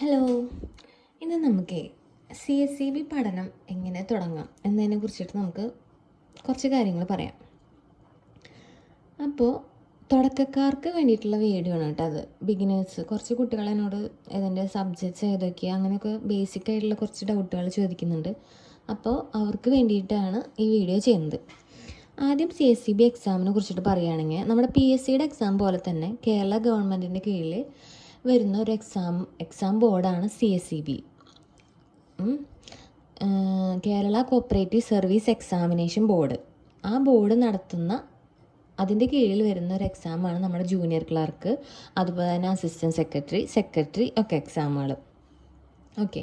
Hello. ഇന്ന് നമുക്ക് C S C B പഠനം എങ്ങനെ തുടങ്ങാം എന്നതിനെ കുറിച്ചിട്ട് നമുക്ക് കുറച്ച് കാര്യങ്ങൾ പറയാം. അപ്പോൾ തുടക്കക്കാർക്ക് വേണ്ടിയിട്ടുള്ള വീഡിയോ ആണ് കേട്ടോ അത്. ബിഗിനേഴ്സ് കുറച്ച് കുട്ടികൾ എന്നോട് ഇതിന്റെ സബ്ജക്ട്സ് ഏതൊക്കെയാണ് അങ്ങനെയൊക്കെ ബേസിക് ആയിട്ടുള്ള കുറച്ച് ഡൗട്ടുകൾ ചോദിക്കുന്നുണ്ട്. അപ്പോൾ അവർക്ക് വേണ്ടിയിട്ടാണ് ഈ വീഡിയോ ചെയ്യുന്നത്. ആദ്യം സി എസ് സി ബി എക്സാമിനെ കുറിച്ചിട്ട് പറയുകയാണെങ്കിൽ നമ്മുടെ പി എസ് സിയുടെ എക്സാം പോലെ തന്നെ കേരള ഗവൺമെന്റിന്റെ കീഴിൽ വരുന്ന ഒരു എക്സാം എക്സാം ബോർഡാണ് C S C B Kerala cooperative service examination board ആ ബോർഡ് നടത്തുന്ന അതിന്റെ കീഴിൽ വരുന്ന ഒരു എക്സാമാണ് നമ്മുടെ ജൂനിയർ ക്ലർക്ക് അതുപോലെ തന്നെ അസിസ്റ്റന്റ് സെക്രട്ടറി സെക്രട്ടറി ഒക്കെ എക്സാമുകൾ ഓക്കെ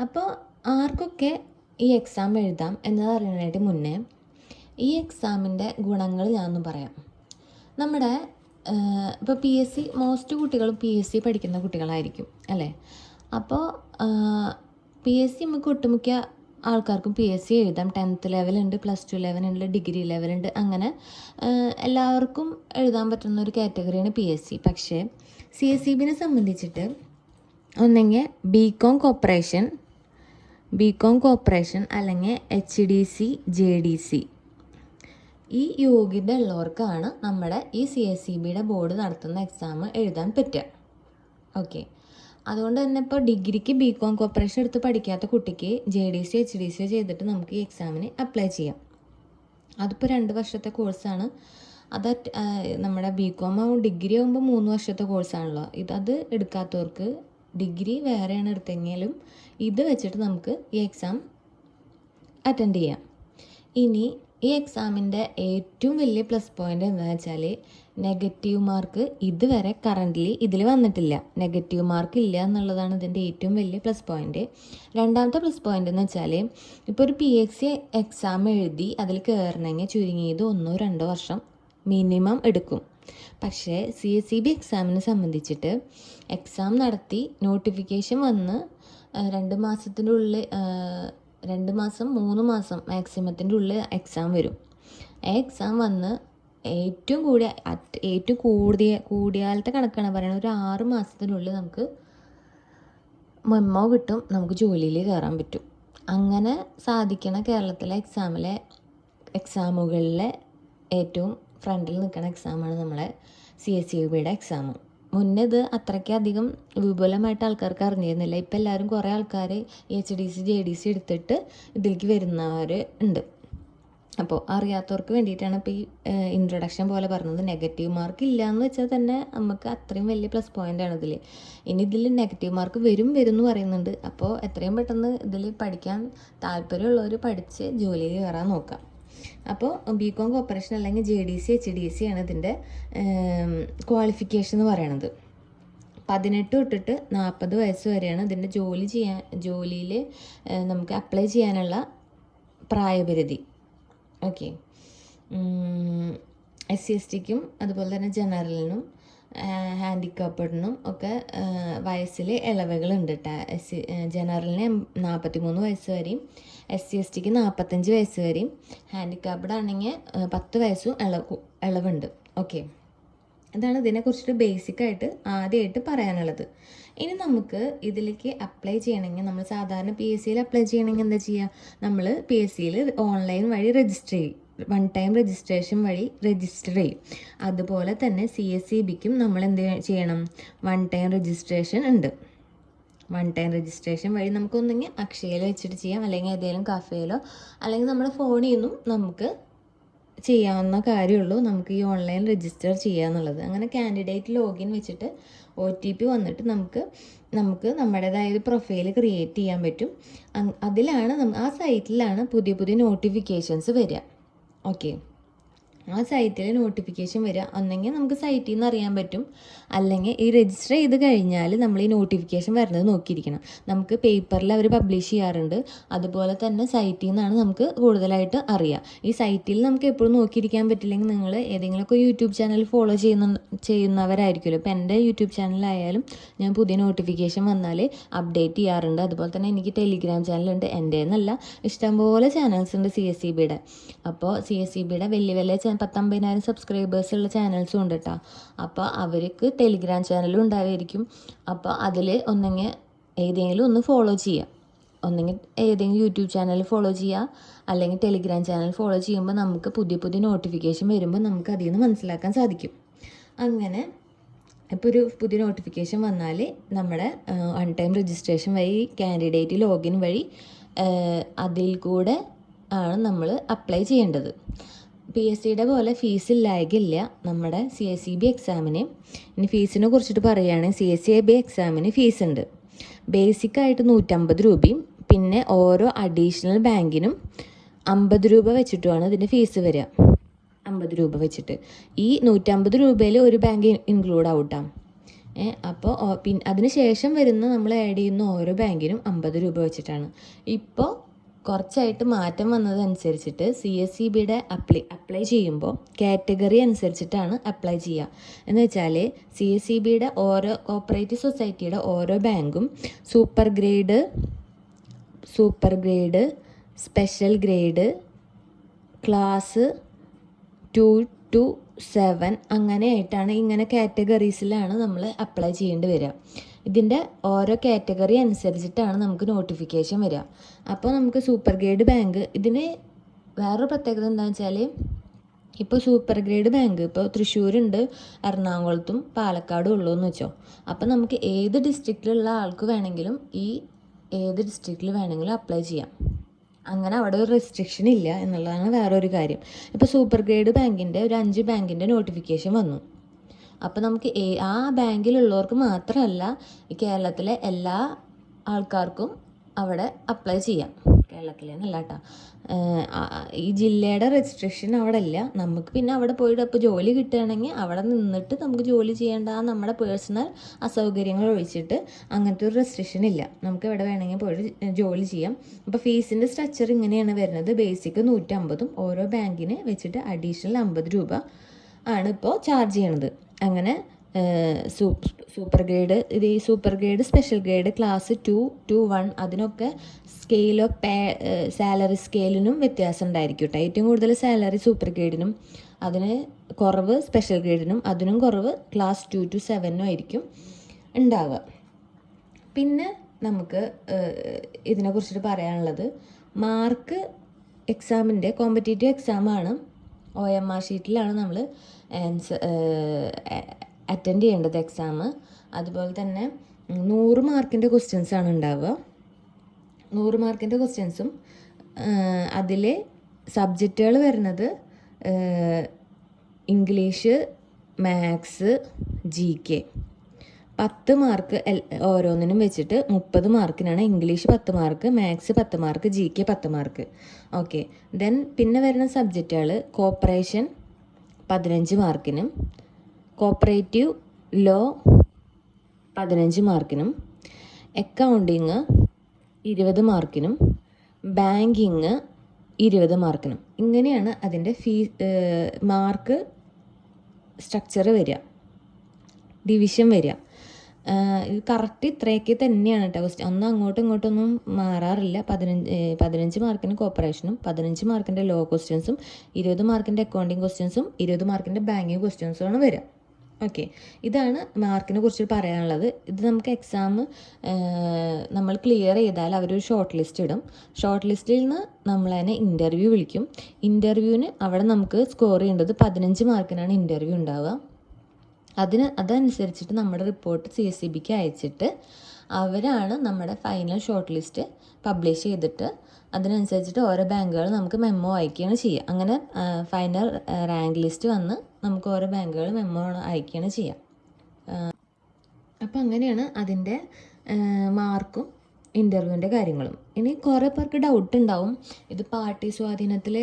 അപ്പോൾ ആർക്കൊക്കെ ഈ എക്സാം എഴുതാം എന്നത് അറിയാനായിട്ട് മുന്നേ ഈ എക്സാമിന്റെ ഗുണങ്ങൾ ഞാനൊന്ന് പറയാം. നമ്മുടെ ഇപ്പോൾ പി എസ് സി മോസ്റ്റ് കുട്ടികളും പി എസ് സി പഠിക്കുന്ന കുട്ടികളായിരിക്കും അല്ലേ? അപ്പോൾ പി എസ് സി നമുക്ക് ഒട്ടുമിക്ക ആൾക്കാർക്കും പി എസ് സി എഴുതാം. ടെൻത്ത് ലെവലുണ്ട് പ്ലസ് ടു ലെവലുണ്ട് ഡിഗ്രി ലെവലുണ്ട് അങ്ങനെ എല്ലാവർക്കും എഴുതാൻ പറ്റുന്ന ഒരു കാറ്റഗറിയാണ് പി എസ് സി പക്ഷേ സി എസ് സി ബിനെ സംബന്ധിച്ചിട്ട് ഒന്നെങ്കിൽ B com cooperation B com cooperation അല്ലെങ്കിൽ H D C J D C ഈ യോഗ്യത ഉള്ളവർക്കാണ് നമ്മുടെ ഈ സി എസ് സി ബിയുടെ ബോർഡ് നടത്തുന്ന എക്സാം എഴുതാൻ പറ്റുക. ഓക്കെ അതുകൊണ്ട് തന്നെ ഇപ്പോൾ ഡിഗ്രിക്ക് ബി കോം കോപ്പറേഷൻ എടുത്ത് പഠിക്കാത്ത കുട്ടിക്ക് J D C H D C ചെയ്തിട്ട് നമുക്ക് ഈ എക്സാമിന് അപ്ലൈ ചെയ്യാം. അതിപ്പോൾ രണ്ട് വർഷത്തെ കോഴ്സാണ് അത് നമ്മുടെ ബി കോം ഡിഗ്രി ആകുമ്പോൾ മൂന്ന് വർഷത്തെ കോഴ്സാണല്ലോ ഇത് അത് എടുക്കാത്തവർക്ക് ഡിഗ്രി വേറെയാണ് എടുത്തെങ്കിലും ഇത് വെച്ചിട്ട് നമുക്ക് ഈ എക്സാം അറ്റൻഡ് ചെയ്യാം. ഇനി ഈ എക്സാമിന്റെ ഏറ്റവും വലിയ പ്ലസ് പോയിന്റ് എന്താണെന്ന് വെച്ചാൽ നെഗറ്റീവ് മാർക്ക് ഇതുവരെ കറന്റ്ലി ഇതിൽ വന്നിട്ടില്ല. നെഗറ്റീവ് മാർക്ക് ഇല്ല എന്നുള്ളതാണ് ഇതിന്റെ ഏറ്റവും വലിയ പ്ലസ് പോയിന്റ് രണ്ടാമത്തെ പ്ലസ് പോയിന്റ് എന്ന് വെച്ചാൽ ഇപ്പോൾ ഒരു പി എസ് സി എക്സാം എഴുതി അതിൽ കയറണമെങ്കിൽ ചുരുങ്ങിയത് ഒന്നോ രണ്ടോ വർഷം മിനിമം എടുക്കും. പക്ഷേ സി എസ് സി ബി എക്സാമിനെ സംബന്ധിച്ചിട്ട് എക്സാം നടത്തി നോട്ടിഫിക്കേഷൻ വന്ന് രണ്ട് മാസത്തിന്റെ ഉള്ളിൽ രണ്ട് മാസം മൂന്ന് മാസം മാക്സിമത്തിന്റെ ഉള്ളിൽ എക്സാം വരും. എക്സാം വന്ന് ഏറ്റവും കൂടിയ ഏറ്റവും കൂടിയ കൂടിയാലത്തെ കണക്കാണ് പറയുന്നത് ഒരു ആറ് മാസത്തിനുള്ളിൽ നമുക്ക് മെമ്മോ കിട്ടും. നമുക്ക് ജോലിയിൽ കയറാൻ പറ്റും. അങ്ങനെ സാധിക്കണ കേരളത്തിലെ എക്സാമിലെ എക്സാമുകളിലെ ഏറ്റവും ഫ്രണ്ടിൽ നിൽക്കുന്ന എക്സാമാണ് നമ്മളെ സി എസ് സി യു ബിയുടെ എക്സാം മുന്നേ ഇത് അത്രയ്ക്കധികം വിപുലമായിട്ട് ആൾക്കാർക്ക് അറിഞ്ഞിരുന്നില്ല. ഇപ്പം എല്ലാവരും കുറേ ആൾക്കാർ H D C J D C എടുത്തിട്ട് ഇതിലേക്ക് വരുന്നവർ ഉണ്ട്. അപ്പോൾ അറിയാത്തവർക്ക് വേണ്ടിയിട്ടാണ് ഇപ്പോൾ ഈ ഇൻട്രൊഡക്ഷൻ പോലെ പറഞ്ഞത്. നെഗറ്റീവ് മാർക്ക് ഇല്ല എന്ന് വെച്ചാൽ തന്നെ നമുക്ക് അത്രയും വലിയ പ്ലസ് പോയിന്റ് ആണ് ഇതിൽ ഇനി ഇതിൽ നെഗറ്റീവ് മാർക്ക് വരും വരും എന്ന് പറയുന്നുണ്ട്. അപ്പോൾ എത്രയും പെട്ടെന്ന് ഇതിൽ പഠിക്കാൻ താല്പര്യമുള്ളവർ പഠിച്ച് ജോലിയിൽ കയറാൻ നോക്കാം. അപ്പോൾ ബി കോം കോപ്പറേഷൻ അല്ലെങ്കിൽ J D C H D C ആണ് ഇതിന്റെ ക്വാളിഫിക്കേഷൻ എന്ന് പറയണത്. പതിനെട്ട് തൊട്ടിട്ട് നാൽപ്പത് വയസ്സ് വരെയാണ് ഇതിന്റെ ജോലി ചെയ്യാൻ ജോലിയിൽ നമുക്ക് അപ്ലൈ ചെയ്യാനുള്ള പ്രായപരിധി. ഓക്കെ എസ് സി എസ് ടിക്കും അതുപോലെ തന്നെ ജനറലിനും ഹാൻഡിക്കാപ്പഡിനും ഒക്കെ വയസ്സിൽ ഇളവുകളുണ്ട് കേട്ടോ എസ് സി ജനറലിന് നാൽപ്പത്തി മൂന്ന് വയസ്സ് വരെയും എസ് സി എസ് ടിക്ക് നാൽപ്പത്തഞ്ച് വയസ്സ് വരെയും ഹാൻഡിക്കാപ്ഡ് ആണെങ്കിൽ പത്ത് വയസ്സും ഇളവ് ഇളവുണ്ട് ഓക്കെ അതാണ് ഇതിനെക്കുറിച്ചിട്ട് ബേസിക് ആയിട്ട് ആദ്യമായിട്ട് പറയാനുള്ളത്. ഇനി നമുക്ക് ഇതിലേക്ക് അപ്ലൈ ചെയ്യണമെങ്കിൽ നമ്മൾ സാധാരണ പി എസ് സിയിൽ അപ്ലൈ ചെയ്യണമെങ്കിൽ എന്താ ചെയ്യുക നമ്മൾ പി എസ് സിയിൽ ഓൺലൈൻ വഴി രജിസ്റ്റർ ചെയ്യും. വൺ ടൈം രജിസ്ട്രേഷൻ വഴി രജിസ്റ്റർ ചെയ്യും. അതുപോലെ തന്നെ സി എസ് സി ബിക്കും നമ്മൾ എന്ത് ചെയ്യണം? വൺ ടൈം രജിസ്ട്രേഷൻ ഉണ്ട്. വൺ ടൈം രജിസ്ട്രേഷൻ വഴി നമുക്കൊന്നെങ്കിൽ അക്ഷയയിൽ വെച്ചിട്ട് ചെയ്യാം. അല്ലെങ്കിൽ ഏതെങ്കിലും കഫേയിലോ അല്ലെങ്കിൽ നമ്മുടെ ഫോണിൽ നിന്നും നമുക്ക് ചെയ്യാവുന്ന കാര്യമുള്ളൂ. നമുക്ക് ഈ ഓൺലൈൻ രജിസ്റ്റർ ചെയ്യുക എന്നുള്ളത് അങ്ങനെ കാൻഡിഡേറ്റ് ലോഗിൻ വെച്ചിട്ട് ഒ ടി പി വന്നിട്ട് നമുക്ക് നമുക്ക് നമ്മുടേതായ ഒരു പ്രൊഫൈൽ ക്രിയേറ്റ് ചെയ്യാൻ പറ്റും. അതിലാണ് ആ സൈറ്റിലാണ് പുതിയ പുതിയ നോട്ടിഫിക്കേഷൻസ് വരിക. ഓക്കെ ആ സൈറ്റിൽ നോട്ടിഫിക്കേഷൻ വരിക. ഒന്നെങ്കിൽ നമുക്ക് സൈറ്റിൽ നിന്ന് അറിയാൻ പറ്റും. അല്ലെങ്കിൽ ഈ രജിസ്റ്റർ ചെയ്ത് കഴിഞ്ഞാൽ നമ്മൾ ഈ നോട്ടിഫിക്കേഷൻ വരുന്നത് നോക്കിയിരിക്കണം. നമുക്ക് പേപ്പറിൽ അവർ പബ്ലിഷ് ചെയ്യാറുണ്ട്. അതുപോലെ തന്നെ സൈറ്റിൽ നിന്നാണ് നമുക്ക് കൂടുതലായിട്ട് അറിയാം. ഈ സൈറ്റിൽ നമുക്ക് എപ്പോഴും നോക്കിയിരിക്കാൻ പറ്റില്ലെങ്കിൽ നിങ്ങൾ ഏതെങ്കിലുമൊക്കെ യൂട്യൂബ് ചാനൽ ഫോളോ ചെയ്യുന്ന ചെയ്യുന്നവരായിരിക്കുമല്ലോ. ഇപ്പോൾ എന്റെ യൂട്യൂബ് ചാനലായാലും ഞാൻ പുതിയ നോട്ടിഫിക്കേഷൻ വന്നാൽ അപ്ഡേറ്റ് ചെയ്യാറുണ്ട്. അതുപോലെ തന്നെ എനിക്ക് ടെലിഗ്രാം ചാനലുണ്ട് എന്റെ എന്നല്ല ഇഷ്ടംപോലെ ചാനൽസ് ഉണ്ട് സി എസ് സി ബിയുടെ അപ്പോൾ സി എസ് സി ബിയുടെ വലിയ വലിയ പത്തമ്പതിനായിരം സബ്സ്ക്രൈബേഴ്സ് ഉള്ള ചാനൽസും ഉണ്ട് കേട്ടോ അപ്പോൾ അവർക്ക് ടെലിഗ്രാം ചാനലും ഉണ്ടായിരിക്കും അപ്പോൾ അതിൽ ഒന്നെങ്കിൽ ഏതെങ്കിലും ഒന്ന് ഫോളോ ചെയ്യുക ഒന്നെങ്കിൽ ഏതെങ്കിലും യൂട്യൂബ് ചാനൽ ഫോളോ ചെയ്യുക അല്ലെങ്കിൽ ടെലിഗ്രാം ചാനൽ ഫോളോ ചെയ്യുമ്പോൾ നമുക്ക് പുതിയ പുതിയ നോട്ടിഫിക്കേഷൻ വരുമ്പോൾ നമുക്ക് അതിൽ നിന്ന് മനസ്സിലാക്കാൻ സാധിക്കും. അങ്ങനെ ഇപ്പോൾ ഒരു പുതിയ നോട്ടിഫിക്കേഷൻ വന്നാൽ നമ്മുടെ വൺ ടൈം രജിസ്ട്രേഷൻ വഴി കാൻഡിഡേറ്റ് ലോഗിൻ വഴി അതിൽ കൂടെ ആണ് നമ്മൾ അപ്ലൈ ചെയ്യേണ്ടത്. പി എസ് സിയുടെ പോലെ ഫീസ് ഇല്ലായകില്ല നമ്മുടെ സി എസ് സി ബി എക്സാമിന് ഇനി ഫീസിനെ കുറിച്ചിട്ട് പറയുകയാണെങ്കിൽ സി എസ് സി ബി എക്സാമിന് ഫീസ് ഉണ്ട്. ബേസിക് ആയിട്ട് നൂറ്റമ്പത് രൂപയും പിന്നെ ഓരോ അഡീഷണൽ ബാങ്കിനും അമ്പത് രൂപ വെച്ചിട്ടുമാണ് ഇതിന്റെ ഫീസ് വരിക. അമ്പത് രൂപ വെച്ചിട്ട്. ഈ നൂറ്റമ്പത് രൂപയിൽ ഒരു ബാങ്ക് ഇൻക്ലൂഡ് ആവട്ടാം അപ്പോൾ പിന്നെ അതിന് ശേഷം വരുന്ന നമ്മൾ ആഡ് ചെയ്യുന്ന ഓരോ ബാങ്കിനും അമ്പത് രൂപ വെച്ചിട്ടാണ്. ഇപ്പോൾ കുറച്ചായിട്ട് മാറ്റം വന്നതനുസരിച്ചിട്ട് സി എസ് സി ബിയുടെ അപ്ലൈ അപ്ലൈ ചെയ്യുമ്പോൾ കാറ്റഗറി അനുസരിച്ചിട്ടാണ് അപ്ലൈ ചെയ്യുക. എന്ന് വെച്ചാൽ സി എസ് സി ബിയുടെ ഓരോ കോപ്പറേറ്റീവ് സൊസൈറ്റിയുടെ ഓരോ ബാങ്കും super grade super grade special grade class two two seven അങ്ങനെയായിട്ടാണ് ഇങ്ങനെ കാറ്റഗറീസിലാണ് നമ്മൾ അപ്ലൈ ചെയ്യേണ്ടി വരിക. ഇതിന്റെ ഓരോ കാറ്റഗറി അനുസരിച്ചിട്ടാണ് നമുക്ക് നോട്ടിഫിക്കേഷൻ വരിക. അപ്പോൾ നമുക്ക് സൂപ്പർ ഗ്രേഡ് ബാങ്ക് ഇതിന് വേറൊരു പ്രത്യേകത എന്താണെന്ന് വെച്ചാൽ ഇപ്പോൾ സൂപ്പർ ഗ്രേഡ് ബാങ്ക് ഇപ്പോൾ തൃശ്ശൂരുണ്ട് എറണാകുളത്തും പാലക്കാടും ഉള്ളൂ എന്ന് വെച്ചോ. അപ്പോൾ നമുക്ക് ഏത് ഡിസ്ട്രിക്റ്റിലുള്ള ആൾക്ക് വേണമെങ്കിലും ഈ ഏത് ഡിസ്ട്രിക്റ്റിൽ വേണമെങ്കിലും അപ്ലൈ ചെയ്യാം. അങ്ങനെ അവിടെ ഒരു റെസ്ട്രിക്ഷൻ ഇല്ല എന്നുള്ളതാണ് വേറൊരു കാര്യം. ഇപ്പോൾ സൂപ്പർ ഗ്രേഡ് ബാങ്കിന്റെ ഒരു അഞ്ച് ബാങ്കിന്റെ നോട്ടിഫിക്കേഷൻ വന്നു. അപ്പോൾ നമുക്ക് ആ ബാങ്കിലുള്ളവർക്ക് മാത്രമല്ല കേരളത്തിലെ എല്ലാ ആൾക്കാർക്കും അവിടെ അപ്ലൈ ചെയ്യാം. കേരളത്തിലെ എന്നല്ല കേട്ടോ. ഈ ജില്ലയുടെ രജിസ്ട്രേഷൻ അവിടെ ഇല്ല. നമുക്ക് പിന്നെ അവിടെ പോയിട്ട് ഇപ്പോൾ ജോലി കിട്ടുകയാണെങ്കിൽ അവിടെ നിന്നിട്ട് നമുക്ക് ജോലി ചെയ്യേണ്ട നമ്മുടെ പേഴ്സണൽ അസൗകര്യങ്ങൾ ഒഴിച്ചിട്ട് അങ്ങനത്തെ ഒരു റെസ്ട്രിക്ഷൻ ഇല്ല. നമുക്ക് എവിടെ വേണമെങ്കിൽ പോയിട്ട് ജോലി ചെയ്യാം. അപ്പോൾ ഫീസിന്റെ സ്ട്രക്ചർ ഇങ്ങനെയാണ് വരുന്നത്. ബേസിക് നൂറ്റമ്പതും ഓരോ ബാങ്കിന് വെച്ചിട്ട് അഡീഷണൽ അമ്പത് രൂപ ആണ് ഇപ്പോൾ ചാർജ് ചെയ്യണത്. അങ്ങനെ സൂപ്പർ ഗ്രേഡ് ഇത് ഈ super grade special grade class two two one അതിനൊക്കെ സ്കെയിൽ ഓഫ് പേ സാലറി സ്കെയിലിനും വ്യത്യാസം ഉണ്ടായിരിക്കും കേട്ടോ ഏറ്റവും കൂടുതൽ സാലറി സൂപ്പർ ഗ്രേഡിനും അതിന് കുറവ് സ്പെഷ്യൽ ഗ്രേഡിനും അതിനും കുറവ് ക്ലാസ് ടു ടു സെവനും ആയിരിക്കും ഉണ്ടാവുക. പിന്നെ നമുക്ക് ഇതിനെക്കുറിച്ചിട്ട് പറയാനുള്ളത് മാർക്ക് എക്സാമിന്റെ കോമ്പറ്റേറ്റീവ് എക്സാമാണ് ഒ എം ആർ ഷീറ്റിലാണ് നമ്മൾ അറ്റൻഡ് ചെയ്യേണ്ടത് എക്സാം അതുപോലെ തന്നെ നൂറ് മാർക്കിന്റെ ക്വസ്റ്റ്യൻസ് ആണ് ഉണ്ടാവുക. നൂറ് മാർക്കിന്റെ ക്വസ്റ്റ്യൻസും അതിൽ സബ്ജക്റ്റുകൾ വരുന്നത് ഇംഗ്ലീഷ് മാത്സ് ജി കെ പത്ത് മാർക്ക് എൽ ഓരോന്നിനും വെച്ചിട്ട് മുപ്പത് മാർക്കിനാണ് ഇംഗ്ലീഷ് പത്ത് മാർക്ക് മാത്സ് പത്ത് മാർക്ക് ജി കെ പത്ത് മാർക്ക്. ഓക്കെ ദെൻ പിന്നെ വരുന്ന സബ്ജക്റ്റുകൾ കോപ്പറേഷൻ പതിനഞ്ച് മാർക്കിനും കോപ്പറേറ്റീവ് ലോ പതിനഞ്ച് മാർക്കിനും അക്കൗണ്ടിങ് ഇരുപത് മാർക്കിനും ബാങ്കിങ് ഇരുപത് മാർക്കിനും. ഇങ്ങനെയാണ് അതിന്റെ ഫീ മാർക്ക് സ്ട്രക്ചർ വരിക. ഡിവിഷൻ വരിക. ഇത് കറക്റ്റ് ഇത്രയൊക്കെ തന്നെയാണ് കേട്ടോ ക്വസ്റ്റ്യൻ ഒന്നും അങ്ങോട്ടും ഇങ്ങോട്ടൊന്നും മാറാറില്ല. പതിനഞ്ച് പതിനഞ്ച് മാർക്കിന് കോപ്പറേഷനും പതിനഞ്ച് മാർക്കിന്റെ ലോ ക്വസ്റ്റ്യൻസും ഇരുപത് മാർക്കിന്റെ അക്കൗണ്ടിങ് ക്വസ്റ്റ്യൻസും ഇരുപത് മാർക്കിന്റെ ബാങ്കിങ് ക്വസ്റ്റ്യൻസുമാണ് വരിക ഓക്കെ ഇതാണ് മാർക്കിനെ കുറിച്ച് പറയാനുള്ളത്. ഇത് നമുക്ക് എക്സാം നമ്മൾ ക്ലിയർ ചെയ്താൽ അവരൊരു ഷോർട്ട് ലിസ്റ്റ് ഇടും. ഷോർട്ട് ലിസ്റ്റിൽ നിന്ന് നമ്മൾ തന്നെ ഇന്റർവ്യൂ വിളിക്കും. ഇന്റർവ്യൂവിന് അവിടെ നമുക്ക് സ്കോർ ചെയ്യേണ്ടത് പതിനഞ്ച് മാർക്കിനാണ് ഇന്റർവ്യൂ ഉണ്ടാവുക. അതിന് അതനുസരിച്ചിട്ട് നമ്മുടെ റിപ്പോർട്ട് സി എസ് സി ബിക്ക് അയച്ചിട്ട് അവരാണ് നമ്മുടെ ഫൈനൽ ഷോർട്ട് ലിസ്റ്റ് പബ്ലിഷ് ചെയ്തിട്ട് അതിനനുസരിച്ചിട്ട് ഓരോ ബാങ്കുകൾ നമുക്ക് മെമ്മോ അയക്കുകയാണ് ചെയ്യുക. അങ്ങനെ ഫൈനൽ റാങ്ക് ലിസ്റ്റ് വന്ന് നമുക്ക് ഓരോ ബാങ്കുകൾ മെമ്മോ അയക്കുകയാണ് ചെയ്യുക. അപ്പോൾ അങ്ങനെയാണ് അതിന്റെ മാർക്കും ഇന്റർവ്യൂവിന്റെ കാര്യങ്ങളും. ഇനി കുറേ പേർക്ക് ഡൗട്ട് ഉണ്ടാവും ഇത് പാർട്ടി സ്വാധീനത്തിൽ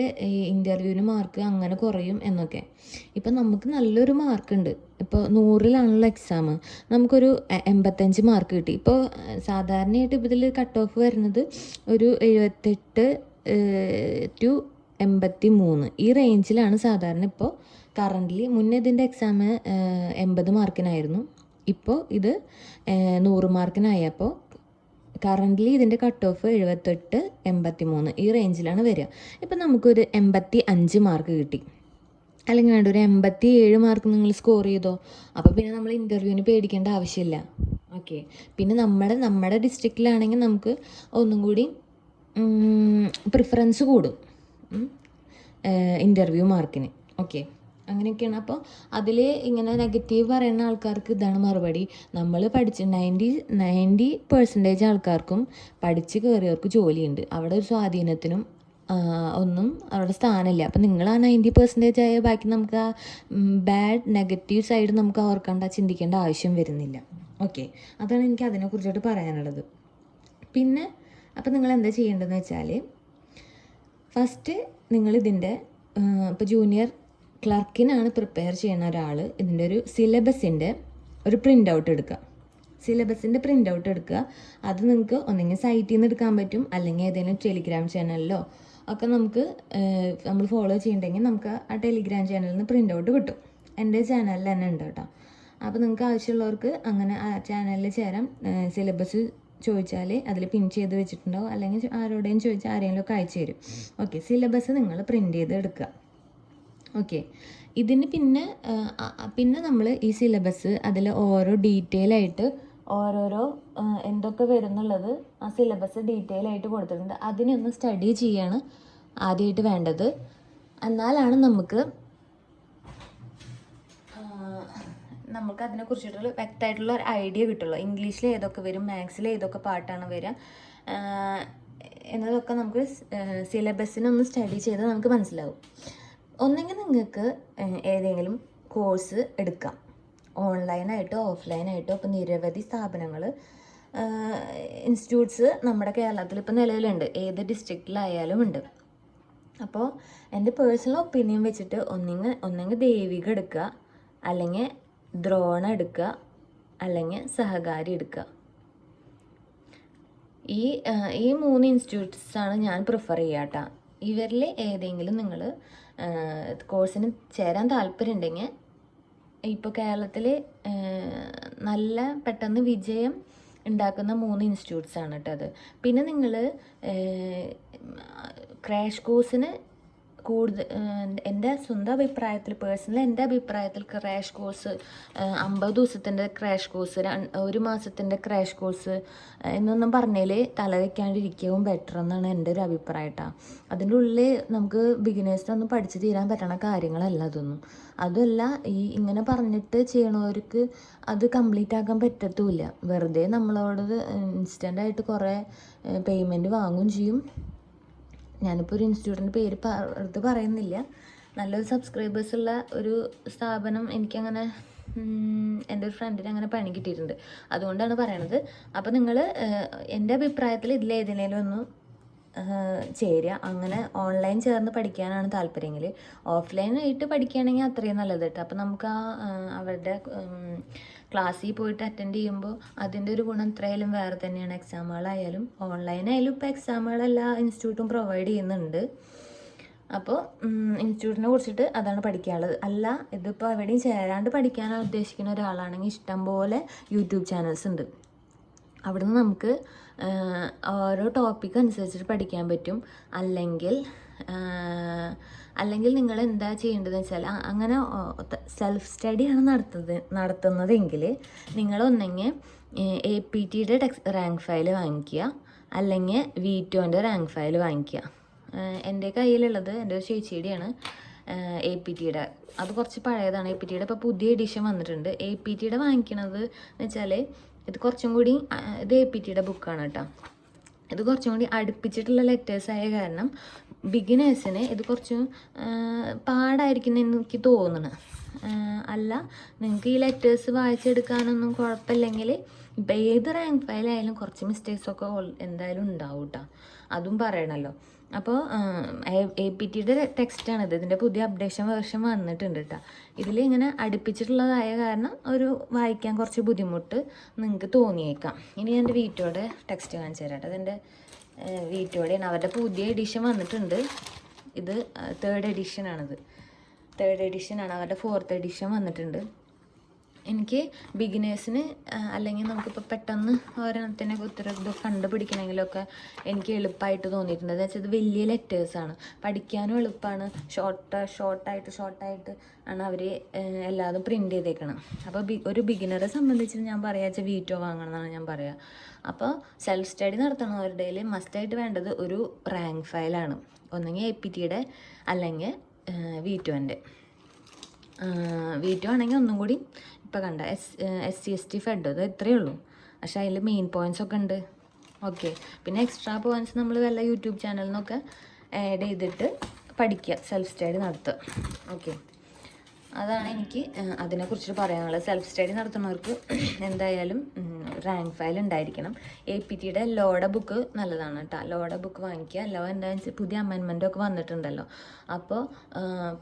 ഇന്റർവ്യൂവിന് മാർക്ക് അങ്ങനെ കുറയും എന്നൊക്കെ. ഇപ്പം നമുക്ക് നല്ലൊരു മാർക്കുണ്ട് ഇപ്പോൾ നൂറിലാണല്ലോ എക്സാം നമുക്കൊരു എൺപത്തഞ്ച് മാർക്ക് കിട്ടി. ഇപ്പോൾ സാധാരണയായിട്ട് ഇതിൽ കട്ട് ഓഫ് വരുന്നത് ഒരു എഴുപത്തെട്ട് ടു എൺപത്തി മൂന്ന് ഈ റേഞ്ചിലാണ് സാധാരണ ഇപ്പോൾ കറന്റ്ലി മുന്നേ ഇതിന്റെ എക്സാം എൺപത് മാർക്കിനായിരുന്നു ഇപ്പോൾ ഇത് നൂറ് മാർക്കിനായപ്പോൾ കറന്റ്ലി ഇതിന്റെ കട്ട് ഓഫ് എഴുപത്തെട്ട് എൺപത്തി മൂന്ന് ഈ റേഞ്ചിലാണ് വരിക. ഇപ്പം നമുക്കൊരു എൺപത്തി അഞ്ച് മാർക്ക് കിട്ടി. അല്ലെങ്കിൽ വേണ്ട ഒരു എൺപത്തി ഏഴ് മാർക്ക് നിങ്ങൾ സ്കോർ ചെയ്തോ. അപ്പോൾ പിന്നെ നമ്മൾ ഇന്റർവ്യൂവിന് പേടിക്കേണ്ട ആവശ്യമില്ല. ഓക്കെ പിന്നെ നമ്മുടെ നമ്മുടെ ഡിസ്ട്രിക്റ്റിലാണെങ്കിൽ നമുക്ക് ഒന്നും കൂടി പ്രിഫറൻസ് കൂടും. ഇന്റർവ്യൂ മാർക്കിന് ഓക്കെ അങ്ങനെയൊക്കെയാണ്. അപ്പോൾ അതിൽ ഇങ്ങനെ നെഗറ്റീവ് പറയുന്ന ആൾക്കാർക്ക് ഇതാണ് മറുപടി. നമ്മൾ പഠിച്ച് നയന്റി നയന്റി പെർസെന്റേജ് ആൾക്കാർക്കും പഠിച്ച് കയറിയവർക്ക് ജോലിയുണ്ട്. അവിടെ ഒരു സ്വാധീനത്തിനും ഒന്നും അവിടെ സ്ഥാനമില്ല. അപ്പം നിങ്ങൾ ആ നയന്റി പെർസെന്റേജ് ആയ ബാക്കി നമുക്ക് ആ ബാഡ് നെഗറ്റീവ് സൈഡ് നമുക്ക് ഓർക്കേണ്ട ചിന്തിക്കേണ്ട ആവശ്യം വരുന്നില്ല. ഓക്കെ അതാണ് എനിക്ക് അതിനെക്കുറിച്ചിട്ട് പറയാനുള്ളത്. പിന്നെ അപ്പം നിങ്ങൾ എന്താ ചെയ്യേണ്ടതെന്ന് വെച്ചാൽ ഫസ്റ്റ് നിങ്ങളിതിന്റെ ഇപ്പോൾ ജൂനിയർ ക്ലർക്കിനാണ് പ്രിപ്പയർ ചെയ്യുന്ന ഒരാൾ ഇതിന്റെ ഒരു സിലബസിന്റെ ഒരു പ്രിന്റ് ഔട്ട് എടുക്കുക. സിലബസിന്റെ പ്രിന്റ് ഔട്ട് എടുക്കുക. അത് നിങ്ങൾക്ക് ഒന്നെങ്കിൽ സൈറ്റിൽ നിന്ന് എടുക്കാൻ പറ്റും. അല്ലെങ്കിൽ ഏതെങ്കിലും ടെലിഗ്രാം ചാനലിലോ ഒക്കെ നമുക്ക് നമ്മൾ ഫോളോ ചെയ്യണ്ടെങ്കിൽ നമുക്ക് ആ ടെലിഗ്രാം ചാനലിൽ നിന്ന് പ്രിന്റ് ഔട്ട് കിട്ടും. എന്റെ ചാനലിൽ തന്നെ ഉണ്ട് കേട്ടോ. അപ്പോൾ നിങ്ങൾക്ക് ആവശ്യമുള്ളവർക്ക് അങ്ങനെ ആ ചാനലിൽ ചേരാം. സിലബസ് ചോദിച്ചാൽ അതിൽ പിൻ ചെയ്ത് വെച്ചിട്ടുണ്ടാവും. അല്ലെങ്കിൽ ആരോടെയും ചോദിച്ചാൽ ആരെങ്കിലും ഒക്കെ അയച്ചു തരും. ഓക്കെ സിലബസ് നിങ്ങൾ പ്രിന്റ് ചെയ്ത് എടുക്കുക. ഓക്കെ ഇതിന് പിന്നെ പിന്നെ നമ്മൾ ഈ സിലബസ് അതിൽ ഓരോ ഡീറ്റെയിൽ ആയിട്ട് ഓരോരോ എന്തൊക്കെ വരുന്നുള്ളത് ആ സിലബസ് ഡീറ്റെയിൽ ആയിട്ട് കൊടുത്തിട്ടുണ്ട്. അതിനൊന്ന് സ്റ്റഡി ചെയ്യാണ് ആദ്യമായിട്ട് വേണ്ടത്. എന്നാലാണ് നമുക്ക് നമുക്ക് അതിനെക്കുറിച്ചിട്ടുള്ള വ്യക്തമായിട്ടുള്ള ഒരു ഐഡിയ കിട്ടുള്ളൂ. ഇംഗ്ലീഷിൽ ഏതൊക്കെ വരും മാത്സിൽ ഏതൊക്കെ പാട്ടാണ് വരിക എന്നതൊക്കെ നമുക്ക് സിലബസിനൊന്ന് സ്റ്റഡി ചെയ്താൽ നമുക്ക് മനസ്സിലാവും. ഒന്നെങ്കിൽ നിങ്ങൾക്ക് ഏതെങ്കിലും കോഴ്സ് എടുക്കാം. ഓൺലൈനായിട്ടോ ഓഫ്ലൈനായിട്ടോ ഇപ്പോൾ നിരവധി സ്ഥാപനങ്ങൾ ഇൻസ്റ്റിറ്റ്യൂട്ട്സ് നമ്മുടെ കേരളത്തിൽ ഇപ്പോൾ നിലവിലുണ്ട്. ഏത് ഡിസ്ട്രിക്റ്റിലായാലും ഉണ്ട്. അപ്പോൾ എന്റെ പേഴ്സണൽ ഒപ്പീനിയൻ വെച്ചിട്ട് ഒന്നെങ്കിൽ ഒന്നെങ്കിൽ ദേവിക എടുക്കുക അല്ലെങ്കിൽ ദ്രോണ എടുക്കുക അല്ലെങ്കിൽ സഹകാരി എടുക്കുക. ഈ ഈ മൂന്ന് ഇൻസ്റ്റിറ്റ്യൂട്ട്സാണ് ഞാൻ പ്രിഫർ ചെയ്യുക കേട്ടോ. ഇവരിൽ ഏതെങ്കിലും നിങ്ങൾ കോഴ്സിന് ചേരാൻ താല്പര്യമുണ്ടെങ്കിൽ ഇപ്പോൾ കേരളത്തിൽ നല്ല പെട്ടെന്ന് വിജയം ഉണ്ടാക്കുന്ന മൂന്ന് ഇൻസ്റ്റിറ്റ്യൂട്ട്സ് ആണ് കേട്ടോ അത്. പിന്നെ നിങ്ങൾ ക്രാഷ് കോഴ്സിന് കൂടുതൽ എന്റെ സ്വന്തം അഭിപ്രായത്തിൽ പേഴ്സണൽ എന്റെ അഭിപ്രായത്തിൽ ക്രാഷ് കോഴ്സ് അമ്പത് ദിവസത്തിന്റെ ക്രാഷ് കോഴ്സ് ഒരു മാസത്തിന്റെ ക്രാഷ് കോഴ്സ് എന്നൊന്നും പറഞ്ഞാൽ തല വയ്ക്കാണ്ടിരിക്കുകയും ബെറ്റർ എന്നാണ് എന്റെ ഒരു അഭിപ്രായം കേട്ടോ അതിന്റെ ഉള്ളിൽ നമുക്ക് ബിഗിനേഴ്സിനൊന്നും പഠിച്ച് തീരാൻ പറ്റണ കാര്യങ്ങളല്ല അതൊന്നും. അതുമല്ല ഈ ഇങ്ങനെ പറഞ്ഞിട്ട് ചെയ്യണവർക്ക് അത് കംപ്ലീറ്റ് ആക്കാൻ പറ്റത്തുമില്ല. വെറുതെ നമ്മളോട് ഇൻസ്റ്റന്റായിട്ട് കുറേ പേയ്മെന്റ് വാങ്ങുകയും ചെയ്യും. ഞാനിപ്പോൾ ഒരു ഇൻസ്റ്റിറ്റ്യൂട്ടിന്റെ പേര് ഇത് പറയുന്നില്ല. നല്ലൊരു സബ്സ്ക്രൈബേഴ്സ് ഉള്ള ഒരു സ്ഥാപനം എനിക്കങ്ങനെ എന്റെ ഒരു ഫ്രണ്ടിന് അങ്ങനെ പണി കിട്ടിയിട്ടുണ്ട് അതുകൊണ്ടാണ് പറയണത്. അപ്പോൾ നിങ്ങൾ എന്റെ അഭിപ്രായത്തിൽ ഇതിലേതിനേലും ഒന്ന് ചേരുക. അങ്ങനെ ഓൺലൈൻ ചേർന്ന് പഠിക്കാനാണ് താല്പര്യമെങ്കിൽ ഓഫ്ലൈനായിട്ട് പഠിക്കുകയാണെങ്കിൽ അത്രയും നല്ലത് കേട്ടോ. അപ്പോൾ നമുക്ക് ആ അവരുടെ ക്ലാസ്സിൽ പോയിട്ട് അറ്റൻഡ് ചെയ്യുമ്പോൾ അതിന്റെ ഒരു ഗുണം എത്രയായാലും വേറെ തന്നെയാണ്. എക്സാമുകളായാലും ഓൺലൈനായാലും ഇപ്പോൾ എക്സാമുകൾ എല്ലാ ഇൻസ്റ്റിറ്റ്യൂട്ടും പ്രൊവൈഡ് ചെയ്യുന്നുണ്ട്. അപ്പോൾ ഇൻസ്റ്റിറ്റ്യൂട്ടിനെ കുറിച്ചിട്ട് അതാണ് പഠിക്കാനുള്ളത്. അല്ല ഇതിപ്പോൾ എവിടെയും ചേരാണ്ട് പഠിക്കാനാണ് ഉദ്ദേശിക്കുന്ന ഒരാളാണെങ്കിൽ ഇഷ്ടംപോലെ യൂട്യൂബ് ചാനൽസ് ഉണ്ട്. അവിടുന്ന് നമുക്ക് ഓരോ ടോപ്പിക് അനുസരിച്ചിട്ട് പഠിക്കാൻ പറ്റും. അല്ലെങ്കിൽ അല്ലെങ്കിൽ നിങ്ങൾ എന്താ ചെയ്യേണ്ടതെന്ന് വെച്ചാൽ അങ്ങനെ സെൽഫ് സ്റ്റഡിയാണ് നടത്തുന്നത് നടത്തുന്നതെങ്കിൽ നിങ്ങളൊന്നെങ്കിൽ എ പി ടിയുടെ ടെക്സ് റാങ്ക് ഫയൽ വാങ്ങിക്കുക. അല്ലെങ്കിൽ വി ടുവിന്റെ റാങ്ക് ഫയൽ വാങ്ങിക്കുക. എന്റെ കയ്യിലുള്ളത് എന്റെ ഒരു ചേച്ചിയുടെയാണ് എ പി ടിയുടെ അത് കുറച്ച് പഴയതാണ്. എ പി ടിയുടെ ഇപ്പോൾ പുതിയ എഡിഷൻ വന്നിട്ടുണ്ട്. എ പി ടിയുടെ വാങ്ങിക്കണത് എന്ന് വെച്ചാൽ ഇത് കുറച്ചും കൂടി ഇത് എ പി ടിയുടെ ബുക്കാണ് കേട്ടോ ഇത് കുറച്ചും കൂടി അടുപ്പിച്ചിട്ടുള്ള ലെറ്റേഴ്സ് ആയ കാരണം ബിഗിനേഴ്സിന് ഇത് കുറച്ച് പാടായിരിക്കും എനിക്ക് തോന്നണം. അല്ല നിങ്ങൾക്ക് ഈ ലെറ്റേഴ്സ് വായിച്ചെടുക്കാനൊന്നും കുഴപ്പമില്ലെങ്കിൽ ഇപ്പം ഏത് റാങ്ക് ഫയലായാലും കുറച്ച് മിസ്റ്റേക്സൊക്കെ എന്തായാലും ഉണ്ടാവും കേട്ടോ അതും പറയണല്ലോ. അപ്പോൾ എ പി ടിയുടെ ടെക്സ്റ്റാണിത്. ഇതിന്റെ പുതിയ അപ്ഡേഷൻ വേർഷൻ വന്നിട്ടുണ്ട് കേട്ടോ ഇതിൽ ഇങ്ങനെ അടുപ്പിച്ചിട്ടുള്ളതായ കാരണം ഒരു വായിക്കാൻ കുറച്ച് ബുദ്ധിമുട്ട് നിങ്ങൾക്ക് തോന്നിയേക്കാം. ഇനി ഞാൻ എന്റെ വീറ്റോയുടെ ടെക്സ്റ്റ് കാണിച്ചു തരാം കേട്ടോ അതെന്റെ വീറ്റോടെയാണ് അവരുടെ പുതിയ എഡിഷൻ വന്നിട്ടുണ്ട്. ഇത് തേർഡ് എഡിഷനാണിത് തേർഡ് എഡിഷനാണ് അവരുടെ ഫോർത്ത് എഡിഷൻ വന്നിട്ടുണ്ട്. എനിക്ക് ബിഗിനേഴ്സിന് അല്ലെങ്കിൽ നമുക്കിപ്പോൾ പെട്ടെന്ന് ഒരെണ്ണത്തിനെ ഉത്തരം ഇത് കണ്ടുപിടിക്കണമെങ്കിലൊക്കെ എനിക്ക് എളുപ്പമായിട്ട് തോന്നിയിട്ടുണ്ട്. എന്ന് വെച്ചാൽ ഇത് വലിയ ലെറ്റേഴ്സാണ് പഠിക്കാനും എളുപ്പമാണ് ഷോർട്ട് ഷോർട്ടായിട്ട് ഷോർട്ടായിട്ട് ആണ് അവർ എല്ലാതും പ്രിന്റ് ചെയ്തേക്കണം അപ്പോൾ ഒരു ബിഗിനറെ സംബന്ധിച്ച് ഞാൻ പറയാ വെച്ചാൽ വീറ്റോ വാങ്ങണം എന്നാണ് ഞാൻ പറയുക അപ്പോൾ സെൽഫ് സ്റ്റഡി നടത്തണവരുടെ മസ്റ്റായിട്ട് വേണ്ടത് ഒരു റാങ്ക് ഫയലാണ് ഒന്നെങ്കിൽ എ പി ടിയുടെ അല്ലെങ്കിൽ വീറ്റോന്റെ വീറ്റോ ആണെങ്കിൽ ഒന്നും കൂടി ഇപ്പം കണ്ട S S C S T fed അത് ഇത്രയേ ഉള്ളൂ. പക്ഷേ അതിൽ മെയിൻ പോയിന്റ്സ് ഒക്കെ ഉണ്ട്. ഓക്കെ പിന്നെ എക്സ്ട്രാ പോയിന്റ്സ് നമ്മൾ വല്ല യൂട്യൂബ് ചാനലിൽ നിന്നൊക്കെ ആഡ് ചെയ്തിട്ട് പഠിക്കുക സെൽഫ് സ്റ്റഡി നടത്തുക ഓക്കെ അതാണ് എനിക്ക് അതിനെക്കുറിച്ച് പറയാനുള്ളത്. സെൽഫ് സ്റ്റഡി നടത്തുന്നവർക്ക് എന്തായാലും റാങ്ക് ഫയൽ ഉണ്ടായിരിക്കണം. എ പി ടിയുടെ ലോഡ ബുക്ക് നല്ലതാണ് കേട്ടോ ലോഡ ബുക്ക് വാങ്ങിക്കുക അല്ലോ എന്താണെന്ന് വെച്ചാൽ പുതിയ അമെൻമെന്റ് ഒക്കെ വന്നിട്ടുണ്ടല്ലോ. അപ്പോൾ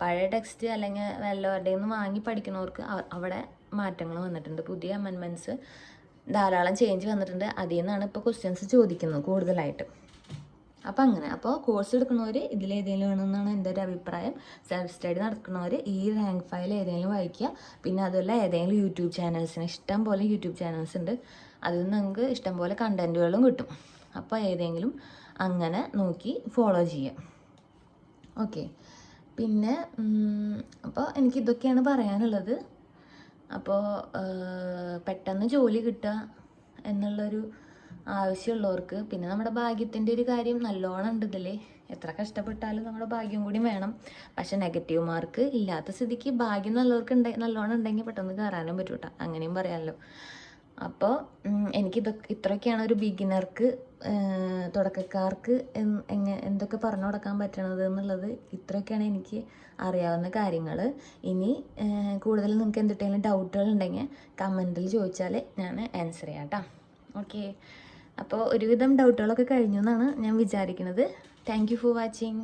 പഴയ ടെക്സ്റ്റ് അല്ലെങ്കിൽ വല്ലവരുടെയും വാങ്ങി പഠിക്കുന്നവർക്ക് അവിടെ മാറ്റങ്ങൾ വന്നിട്ടുണ്ട്. പുതിയ അമെൻമെന്റ്സ് ധാരാളം ചേഞ്ച് വന്നിട്ടുണ്ട്. അതിൽ നിന്നാണ് ഇപ്പോൾ ക്വസ്റ്റ്യൻസ് ചോദിക്കുന്നത് കൂടുതലായിട്ട്. അപ്പോൾ അങ്ങനെ. അപ്പോൾ കോഴ്സ് എടുക്കുന്നവർ ഇതിലേതെങ്കിലും വേണമെന്നാണ് എന്റെ ഒരു അഭിപ്രായം. സെൽഫ് സ്റ്റഡി നടക്കുന്നവർ ഈ റാങ്ക് ഫയൽ ഏതെങ്കിലും വായിക്കുക. പിന്നെ അതുപോലെ ഏതെങ്കിലും യൂട്യൂബ് ചാനൽസിന് ഇഷ്ടം പോലെ യൂട്യൂബ് ചാനൽസ് ഉണ്ട്. അതിൽ നിന്ന് നിങ്ങൾക്ക് ഇഷ്ടം പോലെ കണ്ടന്റുകളും കിട്ടും. അപ്പോൾ ഏതെങ്കിലും അങ്ങനെ നോക്കി ഫോളോ ചെയ്യാം. ഓക്കെ പിന്നെ അപ്പോൾ എനിക്കിതൊക്കെയാണ് പറയാനുള്ളത്. അപ്പോൾ പെട്ടെന്ന് ജോലി കിട്ടുക എന്നുള്ളൊരു ആവശ്യമുള്ളവർക്ക് പിന്നെ നമ്മുടെ ഭാഗ്യത്തിന്റെ ഒരു കാര്യം നല്ലോണം ഉണ്ട് ഇതിൽ എത്ര കഷ്ടപ്പെട്ടാലും നമ്മുടെ ഭാഗ്യം കൂടി വേണം. പക്ഷെ നെഗറ്റീവ് മാർക്ക് ഇല്ലാത്ത സ്ഥിതിക്ക് ഭാഗ്യം നല്ലവർക്ക് ഉണ്ടെ നല്ലോണം ഉണ്ടെങ്കിൽ പെട്ടെന്ന് കയറാനും പറ്റൂട്ടാ. അങ്ങനെയും പറയാമല്ലോ അപ്പോൾ എനിക്ക് ഇതൊക്കെ ഇത്രയൊക്കെയാണ് ഒരു ബിഗിനർക്ക് തുടക്കക്കാർക്ക് എന്തൊക്കെ പറഞ്ഞു കൊടുക്കാൻ പറ്റണത് എന്നുള്ളത് ഇത്രയൊക്കെയാണ് എനിക്ക് അറിയാവുന്ന കാര്യങ്ങൾ. ഇനി കൂടുതൽ നിങ്ങൾക്ക് എന്തെങ്കിലും ഡൗട്ടുകൾ ഉണ്ടെങ്കിൽ കമന്റിൽ ചോദിച്ചാൽ ഞാൻ ആൻസർ ചെയ്യാം കേട്ടോ ഓക്കെ അപ്പോൾ ഒരുവിധം ഡൗട്ടുകളൊക്കെ കഴിഞ്ഞു എന്നാണ് ഞാൻ വിചാരിക്കുന്നത് താങ്ക് യു ഫോർ വാച്ചിങ്